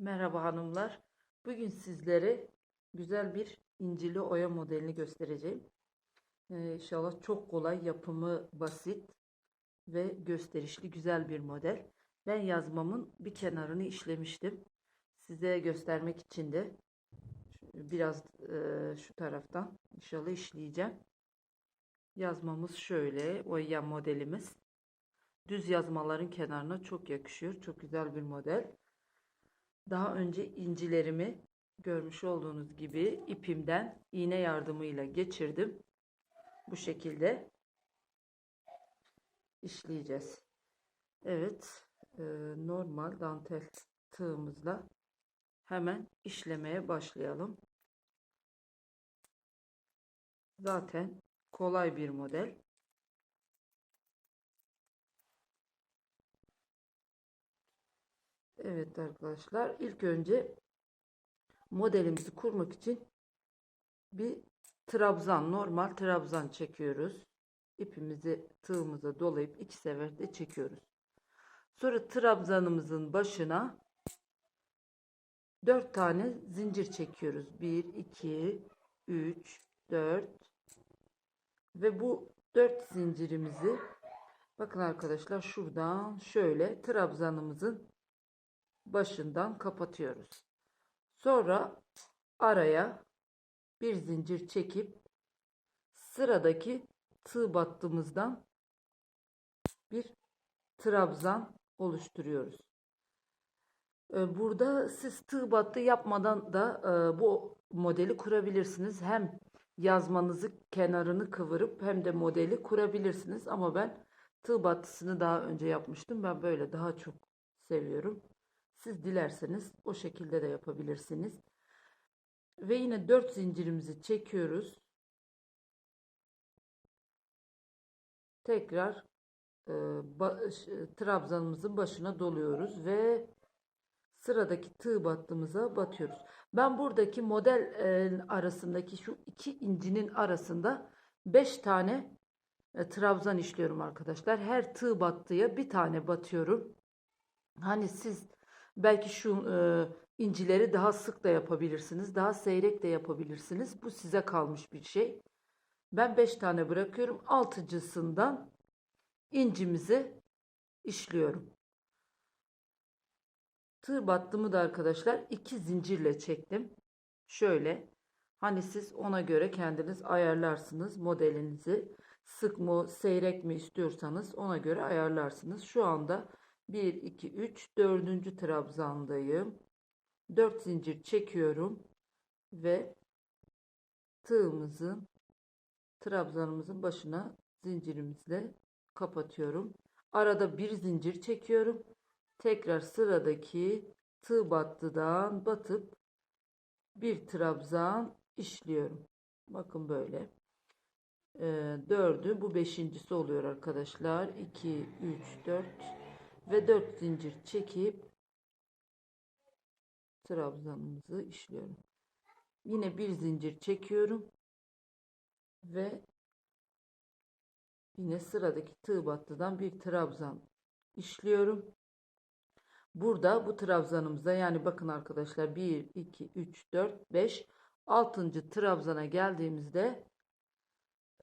Merhaba hanımlar. Bugün sizlere güzel bir incili oya modelini göstereceğim. Ee, inşallah çok kolay, yapımı basit ve gösterişli güzel bir model. Ben yazmamın bir kenarını işlemiştim. Size göstermek için de biraz e, şu taraftan inşallah işleyeceğim. Yazmamız şöyle, oya modelimiz. Düz yazmaların kenarına çok yakışıyor. Çok güzel bir model. Daha önce incilerimi görmüş olduğunuz gibi ipimden iğne yardımıyla geçirdim. Bu şekilde işleyeceğiz. Evet, e, normal dantel tığımızla hemen işlemeye başlayalım. Zaten kolay bir model. Evet arkadaşlar ilk önce modelimizi kurmak için bir trabzan normal trabzan çekiyoruz. İpimizi tığımıza dolayıp iki seferde çekiyoruz. Sonra trabzanımızın başına 4 tane zincir çekiyoruz. 1 2 3 4 ve bu 4 zincirimizi bakın arkadaşlar şuradan şöyle trabzanımızın başından kapatıyoruz. Sonra araya bir zincir çekip sıradaki tığ battığımızdan bir trabzan oluşturuyoruz. Ee, Burada siz tığ battı yapmadan da e, bu modeli kurabilirsiniz. Hem yazmanızı kenarını kıvırıp hem de modeli kurabilirsiniz. Ama ben tığ battısını daha önce yapmıştım. Ben böyle daha çok seviyorum. Siz dilerseniz o şekilde de yapabilirsiniz. Ve yine 4 zincirimizi çekiyoruz. Tekrar e, baş, trabzanımızın başına doluyoruz ve sıradaki tığ battığımıza batıyoruz. Ben buradaki model e, arasındaki şu iki incinin arasında 5 tane e, trabzan işliyorum arkadaşlar. Her tığ battıya bir tane batıyorum. Hani siz Belki şu e, incileri daha sık da yapabilirsiniz. Daha seyrek de yapabilirsiniz. Bu size kalmış bir şey. Ben 5 tane bırakıyorum. Altıncısından incimizi işliyorum. Tığ battımı da arkadaşlar iki zincirle çektim. Şöyle. Hani siz ona göre kendiniz ayarlarsınız modelinizi. Sık mı seyrek mi istiyorsanız ona göre ayarlarsınız. Şu anda 1, 2, 3, 4. trabzandayım. 4 zincir çekiyorum ve tığımızın trabzanımızın başına zincirimizle kapatıyorum. Arada bir zincir çekiyorum. Tekrar sıradaki tığ battıdan batıp bir trabzan işliyorum. Bakın böyle. Ee, dördü bu beşincisi oluyor arkadaşlar. 2, 3, 4 ve 4 zincir çekip trabzanımızı işliyorum. Yine bir zincir çekiyorum ve yine sıradaki tığ battıdan bir trabzan işliyorum. Burada bu trabzanımıza yani bakın arkadaşlar 1 2 3 4 5 6. trabzana geldiğimizde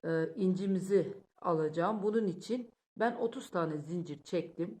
e, incimizi alacağım. Bunun için ben 30 tane zincir çektim.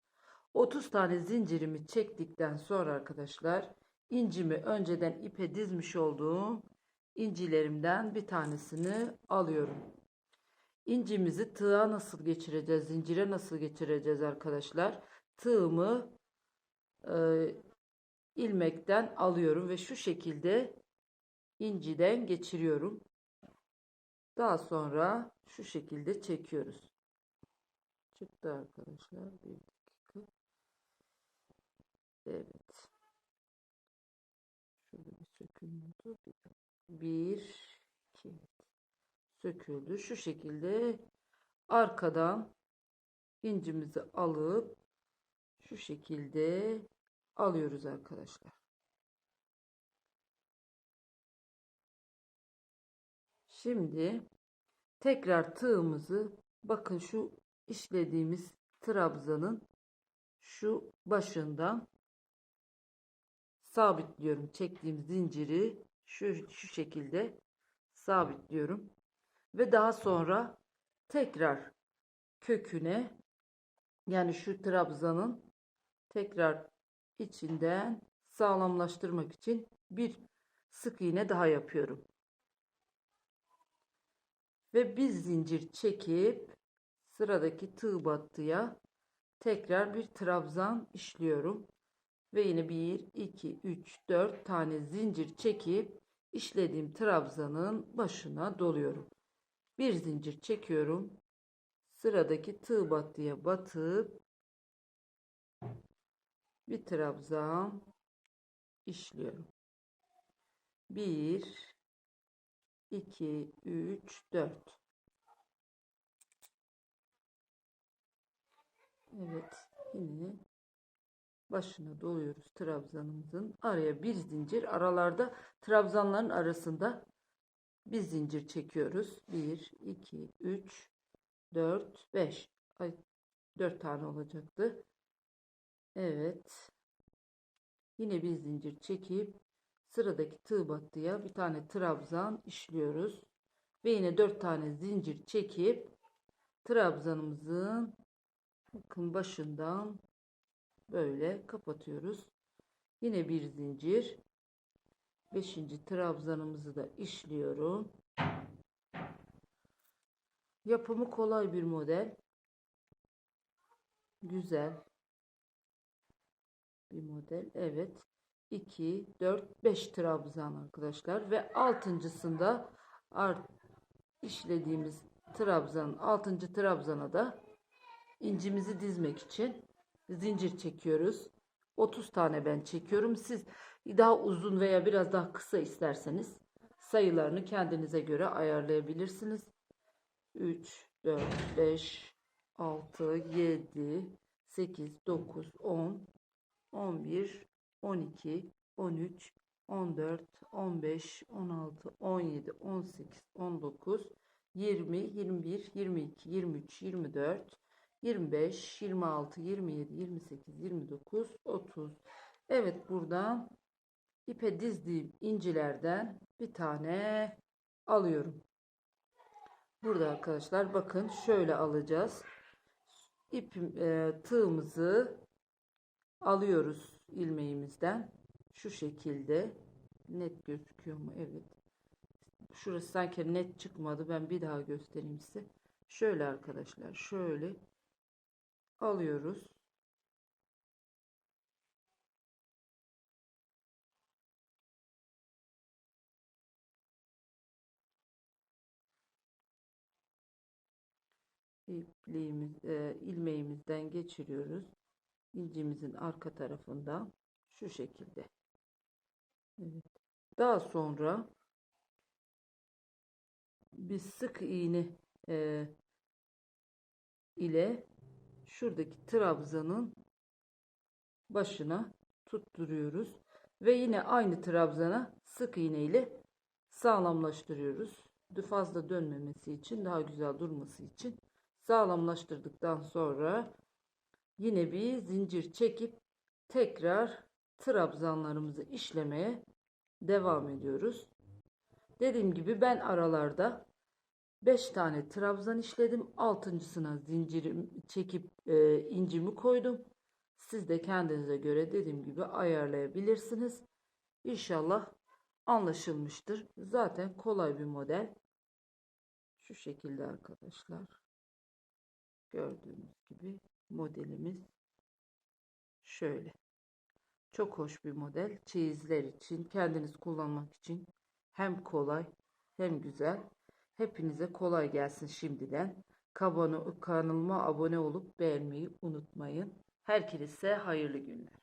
30 tane zincirimi çektikten sonra arkadaşlar incimi önceden ipe dizmiş olduğum incilerimden bir tanesini alıyorum. İncimizi tığa nasıl geçireceğiz, zincire nasıl geçireceğiz arkadaşlar? Tığımı e, ilmekten alıyorum ve şu şekilde inciden geçiriyorum. Daha sonra şu şekilde çekiyoruz. Çıktı arkadaşlar. Bir. Evet. Şurada bir sökülmüyordu. Bir, iki. Söküldü. Şu şekilde arkadan incimizi alıp şu şekilde alıyoruz arkadaşlar. Şimdi tekrar tığımızı bakın şu işlediğimiz trabzanın şu başından sabitliyorum. Çektiğim zinciri şu, şu şekilde sabitliyorum. Ve daha sonra tekrar köküne yani şu trabzanın tekrar içinden sağlamlaştırmak için bir sık iğne daha yapıyorum. Ve bir zincir çekip sıradaki tığ battıya tekrar bir trabzan işliyorum. Ve yine 1, 2, 3, 4 tane zincir çekip işlediğim trabzanın başına doluyorum. Bir zincir çekiyorum. Sıradaki tığ battıya batıp bir trabzan işliyorum. 1 2 3 4 Evet yine başına doluyoruz trabzanımızın. Araya bir zincir aralarda trabzanların arasında bir zincir çekiyoruz. 1 2 3 4 5 ay 4 tane olacaktı. Evet. Yine bir zincir çekip sıradaki tığ battıya bir tane trabzan işliyoruz. Ve yine 4 tane zincir çekip trabzanımızın bakın başından böyle kapatıyoruz. Yine bir zincir. 5. trabzanımızı da işliyorum. Yapımı kolay bir model. Güzel bir model. Evet. 2, 4, 5 trabzan arkadaşlar. Ve altıncısında art işlediğimiz trabzanın 6. trabzana da incimizi dizmek için zincir çekiyoruz. 30 tane ben çekiyorum. Siz daha uzun veya biraz daha kısa isterseniz sayılarını kendinize göre ayarlayabilirsiniz. 3, 4, 5, 6, 7, 8, 9, 10, 11, 12, 13, 14, 15, 16, 17, 18, 19, 20, 21, 22, 23, 24, 25, 26, 27, 28, 29, 30. Evet buradan ipe dizdiğim incilerden bir tane alıyorum. Burada arkadaşlar bakın şöyle alacağız. İpim, e, tığımızı alıyoruz ilmeğimizden. Şu şekilde net gözüküyor mu? Evet. Şurası sanki net çıkmadı. Ben bir daha göstereyim size. Şöyle arkadaşlar şöyle alıyoruz. ipliğimiz, e, ilmeğimizden geçiriyoruz. İncimizin arka tarafından şu şekilde. Evet. Daha sonra bir sık iğne e, ile şuradaki trabzanın başına tutturuyoruz ve yine aynı trabzana sık iğne ile sağlamlaştırıyoruz. Fazla dönmemesi için, daha güzel durması için sağlamlaştırdıktan sonra yine bir zincir çekip tekrar trabzanlarımızı işlemeye devam ediyoruz. Dediğim gibi ben aralarda 5 tane trabzan işledim. Altıncısına zincirim çekip e, incimi koydum. Siz de kendinize göre dediğim gibi ayarlayabilirsiniz. İnşallah anlaşılmıştır. Zaten kolay bir model. Şu şekilde arkadaşlar. Gördüğünüz gibi modelimiz şöyle. Çok hoş bir model. Çeyizler için, kendiniz kullanmak için hem kolay hem güzel. Hepinize kolay gelsin şimdiden. Kanalıma abone olup beğenmeyi unutmayın. Herkese hayırlı günler.